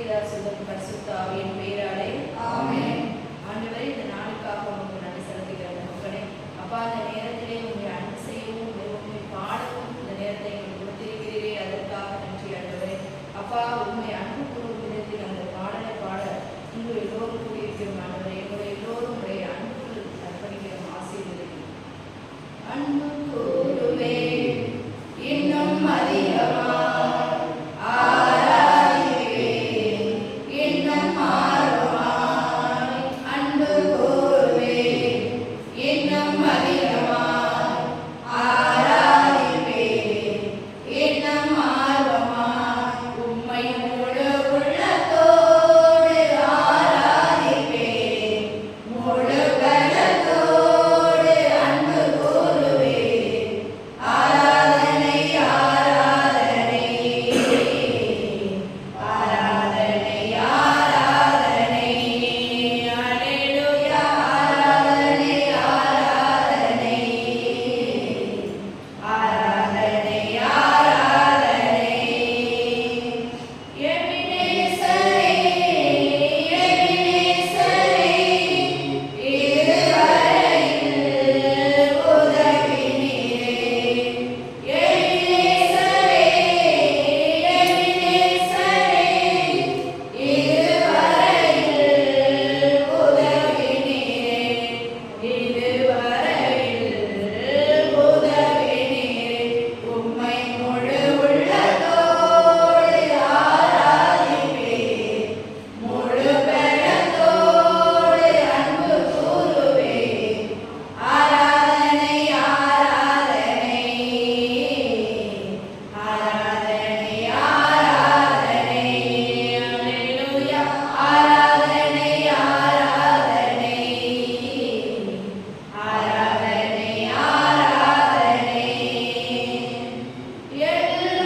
பிதா சுதம் இந்த நேரத்தை எங்களுக்கு கொடுத்திருக்கிறீரே. நன்றி ஆண்டவரே. அப்பா உண்மை அன்பு கூறும் அந்த பாடலை பாட உங்கள் எல்லோரும் கூடியிருக்கிறோம் ஆண்டவரே. எங்களுடைய எல்லோரும் உடைய அன்புகள் அர்ப்பணிக்கிறோம் ஆசீர்வதிக்கிறோம். அன்பு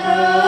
Lord.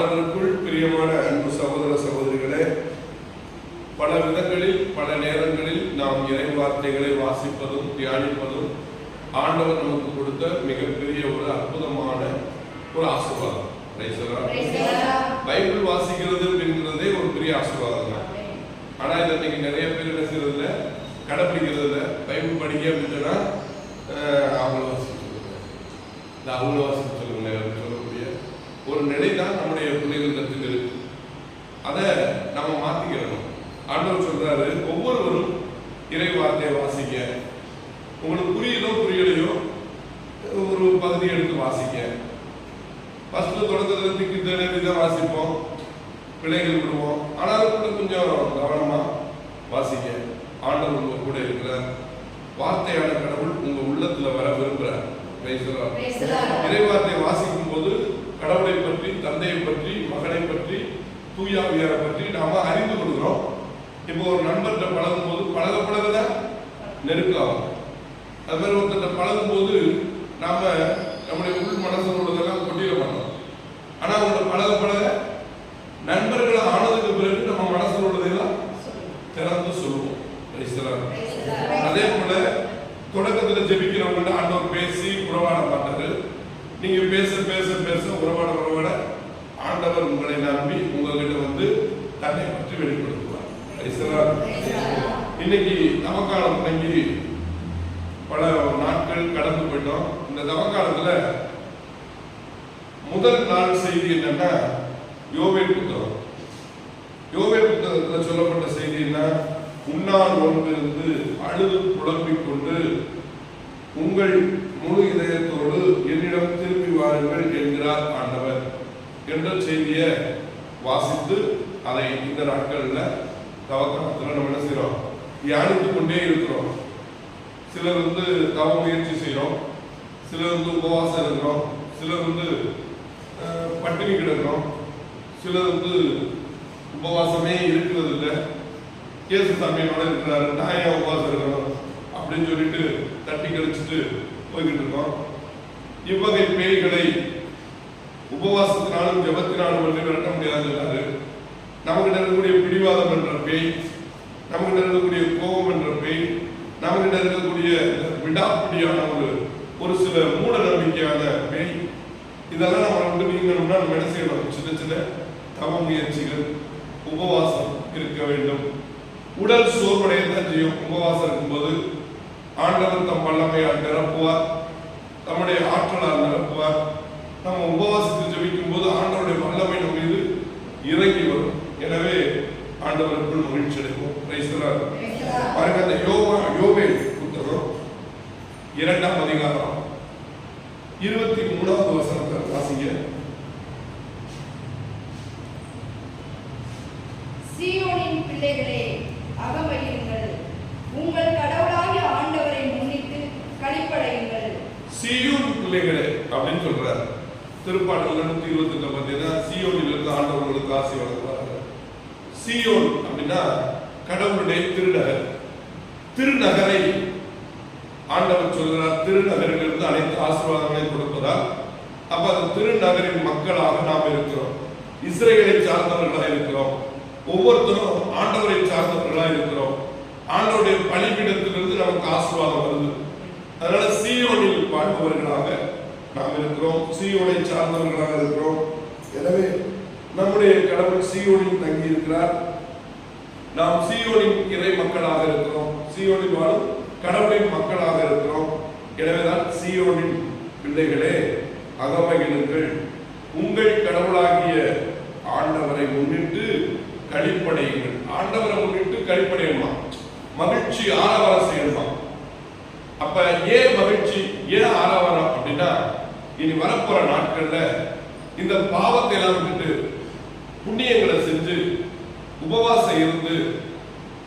ஆண்டவருக்குள் பிரியமான அன்பு சகோதர சகோதரிகளே பல விதங்களில் பல நேரங்களில் நாம் இறை வார்த்தைகளை வாசிப்பதும் தியானிப்பதும் ஆண்டவர் நமக்கு கொடுத்த மிகப்பெரிய ஒரு அற்புதமான ஒரு ஆசீர்வாதம். பைபிள் வாசிக்கிறது அப்படிங்கிறதே ஒரு பெரிய ஆசீர்வாதம் தான். ஆனா இதை இன்னைக்கு நிறைய பேர் என்ன செய்யறது இல்ல கடைப்பிடிக்கிறது இல்ல. பைபிள் படிக்க அப்படின்னா அவங்கள சொல்லுங்க. இந்த அவங்கள அப்படின்னு சொல்லக்கூடிய ஒரு நிலை தான் நம்முடைய பிள்ளைகள் கற்றுக்கு இருக்கு அதை நம்ம மாத்திக்கிறணும் ஆண்டவர் சொல்றாரு ஒவ்வொருவரும் இறை வார்த்தையை வாசிக்க உங்களுக்கு புரியுதோ புரியலையோ ஒரு பகுதியை எடுத்து வாசிக்க ஃபர்ஸ்ட் தொடக்கத்துல திக்கு தேடி தான் வாசிப்போம் பிள்ளைகள் விடுவோம் ஆனாலும் கூட கொஞ்சம் கவனமா வாசிக்க ஆண்டவர் உங்க கூட இருக்கிறார் வார்த்தையான கடவுள் உங்க உள்ளத்துல வர Lord. இறைவார்த்தை வாசிக்கும் போது கடவுளை பற்றி தந்தையை பற்றி மகனை பற்றி தூயாவியாரை பற்றி நாம அறிந்து கொள்கிறோம். இப்போ ஒரு நண்பர்கிட்ட பழகும் போது பழக பழகதான் நெருக்கம். அது மாதிரி ஒருத்தர்கிட்ட பழகும் போது நாம நம்முடைய உள் மனசில் உள்ளதெல்லாம் கொட்டிட மாட்டோம் ஆனா அவங்கள பழக பழக நண்பர்கள் ஆனதுக்கு பிறகு நம்ம மனசில் உள்ளதெல்லாம் திறந்து சொல்லுவோம் Praise the Lord. Praise the Lord. அதே போல தொடக்கத்துல ஜெபிக்கிறவங்கள்ட்ட ஆண்டவர் பேசி உறவாட மாட்டாரு நீங்க பேச பேச உறவாட உறவாட ஆண்டவர் உங்களை நம்பி உங்ககிட்ட வந்து தன்னை பற்றி வெளிப்படுத்துவார். இன்னைக்கு தவக்காலம் தொடங்கி பல நாட்கள் கடந்து போயிட்டோம். இந்த தவக்காலத்துல முதல் நாள் செய்தி என்னன்னா யோவே புத்தகம். யோவே புத்தகத்துல சொல்லப்பட்ட செய்தி என்ன? உண்ணார் ஒன்றிருந்து அழுது புலம்பிக் கொண்டு உங்கள் முழு இதயத்தோடு என்னிடம் திரும்பி வாருங்கள் என்கிறார் ஆண்டவர். என்ற செய்தியை வாசித்து அதை இந்த நாட்கள்ல தவக்காலத்துல நம்ம என்ன செய்கிறோம் தியானித்துக் கொண்டே இருக்கிறோம். சிலர் வந்து தவ முயற்சி செய்கிறோம் சிலர் வந்து உபவாசம் இருக்கிறோம். சிலர் வந்து பட்டினி கிடக்கிறோம். சிலர் வந்து உபவாசமே இருக்கிறது இல்லை கேசு சாமியோட இருக்கிறாரு. நான் ஏன் உபவாசம் இருக்கணும்? அப்படின்னு சொல்லிட்டு தட்டி கழிச்சிட்டு போய்கிட்டு இருக்கோம். இவ்வகை பேய்களை உபவாசத்தினாலும் ஜபத்தினாலும் வந்து விரட்ட முடியாதுன்னாரு நமக்கு இருக்கக்கூடிய பிடிவாதம் என்ற பேய் நமக்கு இருக்கக்கூடிய கோபம் என்ற பேய் நமக்கு இருக்கக்கூடிய விடாப்பிடியான ஒரு ஒரு சில மூட நம்பிக்கையான பேய். இதெல்லாம் நம்ம வந்து நீங்கணும்னா நம்ம என்ன செய்யணும்? சின்ன சின்ன தவ முயற்சிகள் உபவாசம் இருக்க வேண்டும். உடல் சோர்வடைய தான் செய்யும். உபவாசம் இருக்கும்போது ஆண்டவர் தம் வல்லமையால் நிரப்புவார். தம்முடைய ஆற்றலால் நிரப்புவார். நம்ம உபவாசத்தில் ஜெபிக்கும் போது ஆண்டவருடைய வல்லமை நம்ம மீது இறங்கி வரும். எனவே ஆண்டவருக்குள் மகிழ்ச்சி அடைவோம். பாருங்க அந்த யோவா யோவேல் புத்தகம் இரண்டாம் அதிகாரம் இருபத்தி மூணாவது வசனத்தை வாசிங்க. சீயோனின் பிள்ளைகளே அகமகிழுங்கள் உங்கள் கடவுளாகிய ஆண்டவரை முன்னிட்டு களிப்படையுங்கள் சீயோன் பிள்ளைகளே அப்படின்னு சொல்றாரு. திருப்பாடல் நூத்தி இருபத்தி ரெண்டு பார்த்தீங்கன்னா சியோனில் இருந்து ஆண்டவர்களுக்கு ஆசை வழங்குவாங்க சியோன் அப்படின்னா கடவுளுடைய திருநகர் திருநகரை ஆண்டவர் சொல்கிறார் திருநகரிலிருந்து அனைத்து ஆசீர்வாதங்களை கொடுப்பதால் அப்ப அந்த திருநகரின் மக்களாக நாம் இருக்கிறோம். இஸ்ரேலை சார்ந்தவர்களாக இருக்கிறோம். ஒவ்வொருத்தரும் ஆண்டவரை சார்ந்தவர்களாக இருக்கிறோம். ஆண்டவருடைய பலிபீடத்திலிருந்து நமக்கு ஆசீர்வாதம் வருது. அதனால சீயோனில் வாழ்பவர்களாக நாம் இருக்கிறோம். சீயோனை சார்ந்தவர்களாக இருக்கிறோம். எனவே நம்முடைய கடவுள் சீயோனில் தங்கி இருக்கிறார். நாம் சீயோனின் இறை மக்களாக இருக்கிறோம். சீயோனில் வாழும் கடவுளின் மக்களாக இருக்கிறோம். எனவேதான் சீயோனின் பிள்ளைகளே அகமகிழுங்கள் உங்கள் கடவுளாகிய ஆண்டவரை முன்னிட்டு கழிப்படையுங்கள் ஆண்டவரை முன்னிட்டு கழிப்படையணுமா மகிழ்ச்சி ஆரவாரம் செய்யணுமா அப்ப ஏன் மகிழ்ச்சி ஏன் ஆரவாரம் அப்படின்னா இனி வரப்போற நாட்கள்ல இந்த பாவத்தை எல்லாம் விட்டுட்டு புண்ணியங்களை செஞ்சு உபவாசம் இருந்து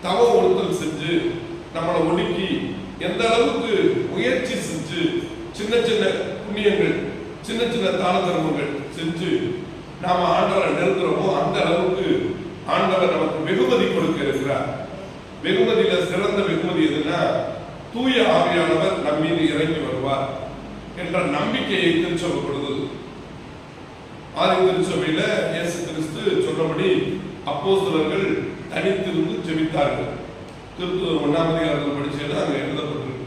தவ ஒழுத்தல் செஞ்சு நம்மளை ஒடுக்கி எந்த அளவுக்கு முயற்சி செஞ்சு சின்ன சின்ன புண்ணியங்கள் சின்ன சின்ன தான தர்மங்கள் செஞ்சு நாம ஆண்டவரை நிறுத்துறோமோ அந்த அளவுக்கு ஆண்டவர் நமக்கு வெகுமதி கொடுக்க இருக்கிறார். வெகுமதியில சிறந்த வெகுமதி எதுன்னா தூய ஆவியானவர் நம் மீது இறங்கி வருவார். என்ற நம்பிக்கையை திருச்சபை கொடுத்தது ஆதி திருச்சபையில இயேசு கிறிஸ்து சொன்னபடி அப்போஸ்தலர்கள் தனித்திருந்து ஜெபித்தார்கள். திருத்தூர் ஒன்றாம் அதிகாரத்தில் படிச்சேன்னா அங்க எழுதப்பட்டிருக்கு.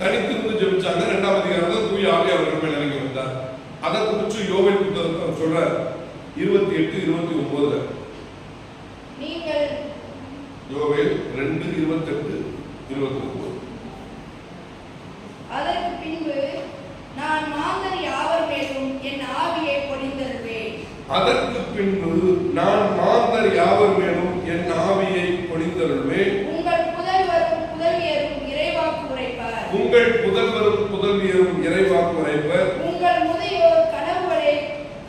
தனித்திருந்து ஜெபிச்சாங்க இரண்டாம் அதிகாரத்தில் தூய ஆவி அவர்கள் மேல் இறங்கி வந்தார். அதை குறித்து யோவேல் புத்தகத்தை சொல்றார். இருபத்தி எட்டு இருபத்தி ஒன்பதுல யோவேல் ரெண்டு இருபத்தெட்டு இருபத்தி ஒன்பது அதற்கு பின்பு நான் மாந்தர் யாவர் மேலும் என் ஆவியை பொழிந்தருவேன் அதற்கு பின்பு நான் மாந்தர் யாவர் மேலும் என் ஆவியை பொழிந்தருள்வேன். உங்கள் புதல்வரும் புதல்வியரும் இறைவாக்கு உரைப்பார் உங்கள் புதல்வரும் புதல்வியரும் இறைவாக்கு உரைப்பர் உங்கள் முதியோர் கனவுகளை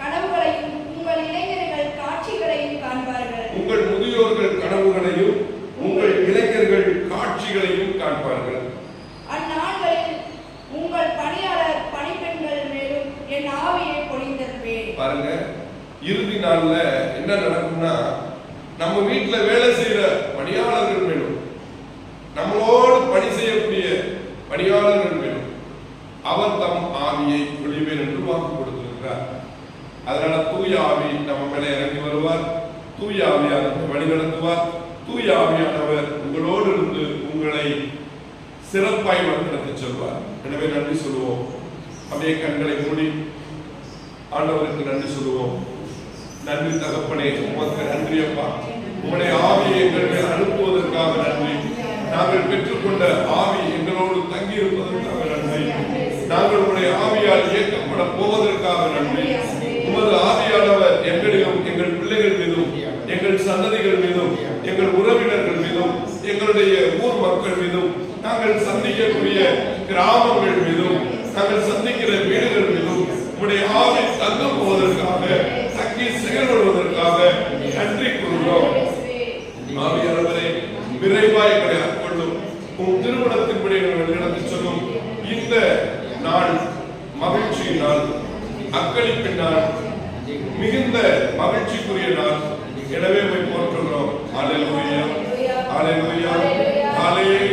கனவுகளையும் உங்கள் இளைஞர்கள் காட்சிகளையும் காண்பார்கள் உங்கள் முதியோர்கள் கனவுகளையும் உங்கள் இளைஞர்கள் காட்சிகளையும் காண்பார்கள் அந்நாட்களில் உங்கள் பணியாளர் பணிப்பெண்கள் மேலும் என் ஆவியை பொழிந்தருவேன் பாருங்க இறுதி நாள்ல என்ன நடக்கும்னா நம்ம வீட்டுல வேலை செய்யற பணியாளர்கள் மேலும் நம்மளோடு பணி செய்யக்கூடிய பணியாளர்கள் மேலும் அவர் தம் ஆவியை பொழிவேன் என்று வாக்கு கொடுத்திருக்கிறார். அதனால தூய ஆவி நம்ம மேலே இறங்கி வருவார். தூய ஆவியானவர் வழிநடத்துவார். தூய ஆவியானவர் உங்களோடு இருந்து உங்களை சிறப்பாய் வழிநடத்தி சொல்வார். எனவே நன்றி சொல்லுவோம். அப்படியே கண்களை மூடி ஆண்டவருக்கு நன்றி சொல்லுவோம். நன்றி தகப்பனே உமக்கு நன்றி அப்பா. உங்களுடைய ஆவியை எங்கள் மேல் அனுப்புவதற்காக நன்றி. நாங்கள் பெற்றுக்கொண்ட ஆவி எங்களோடு தங்கி இருப்பதற்காக நன்றி நாங்கள் உங்களுடைய ஆவியால் இயக்கப்பட போவதற்காக நன்றி. உமது ஆவியானவர் எங்களிலும் எங்கள் பிள்ளைகள் மீதும் எங்கள் சந்ததிகள் மீதும் எங்கள் உறவினர்கள் மீதும் எங்களுடைய ஊர் மக்கள் மீதும் நாங்கள் சந்திக்கக்கூடிய கிராமங்கள் மீதும் நாங்கள் சந்திக்கிற வீடுகள் மீதும் உடைய ஆவி தங்க போவதற்காக தங்கி செயல்படுவதற்காக நன்றி கூறுகிறோம். ஆவியானவரை விரைவாய் எங்களை உன் திருமணத்தின்படி எங்களை நடத்தி சொல்லும். இந்த நாள் மகிழ்ச்சியினால் நாள் அக்களிப்பின் நாள் மிகுந்த மகிழ்ச்சிக்குரிய நாள். எனவே போய் போற்றுகிறோம். அலையிலுயா அலையிலுயா அலையிலுயா